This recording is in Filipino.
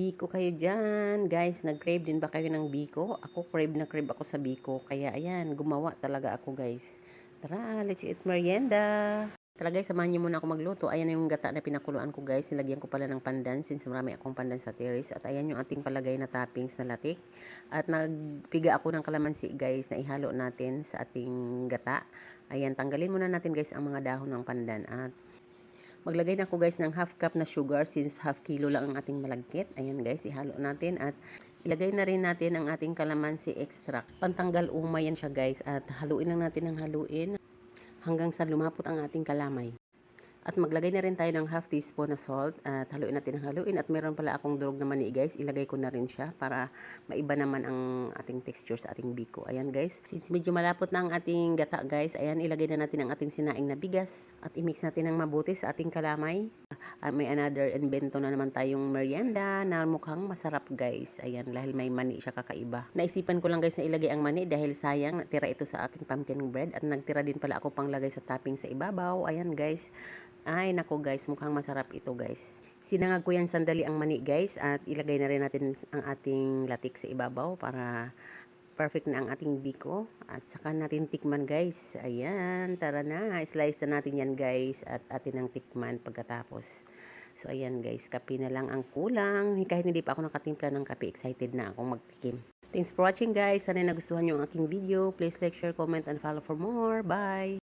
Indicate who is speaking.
Speaker 1: Biko kayo dyan. Guys, nag-crave din ba kayo ng biko? Ako crave na crave ako sa biko. Kaya ayan, gumawa talaga ako guys. Tara, let's eat merienda. Tara guys, samahan niyo muna ako magluto. Ayan yung gata na pinakuluan ko guys. Nilagyan ko pala ng pandan since marami akong pandan sa terrace. At ayan yung ating palagay na toppings na latik. At nagpiga ako ng kalamansi guys na ihalo natin sa ating gata. Ayan, tanggalin muna natin guys ang mga dahon ng pandan. At maglagay na ako guys ng half cup na sugar since half kilo lang ang ating malagkit. Ayan guys, ihalo natin at ilagay na rin natin ang ating calamansi extract. Pantanggal umay yan siya guys at haluin lang natin ng haluin hanggang sa lumapot ang ating kalamay. At maglagay na rin tayo ng half teaspoon na salt at haluin natin ng haluin. At meron pala akong durog na mani guys. Ilagay ko na rin siya para maiba naman ang ating texture sa ating biko. Ayan guys. Since medyo malapot na ang ating gata guys, ayan ilagay na natin ang ating sinaing na bigas. At i-mix natin ng mabuti sa ating kalamay. At may another invento na naman tayong merienda na mukhang masarap guys. Ayan, dahil may mani siya kakaiba. Naisipan ko lang guys na ilagay ang mani dahil sayang natira ito sa aking pumpkin bread. At nagtira din pala ako pang lagay sa topping sa ibabaw. Ayan guys. Ay, nako guys, mukhang masarap ito guys. Sinangag ko yan sandali ang mani guys at ilagay na rin natin ang ating latik sa ibabaw para perfect na ang ating biko. At saka natin tikman guys. Ayan, tara na. Slice na natin yan guys at atin ang tikman pagkatapos. So ayan guys, kape na lang ang kulang. Kahit hindi pa ako nakatimpla ng kape, excited na akong magtikim. Thanks for watching guys. Sana nagustuhan nyo ang aking video. Please like, share, comment, and follow for more. Bye!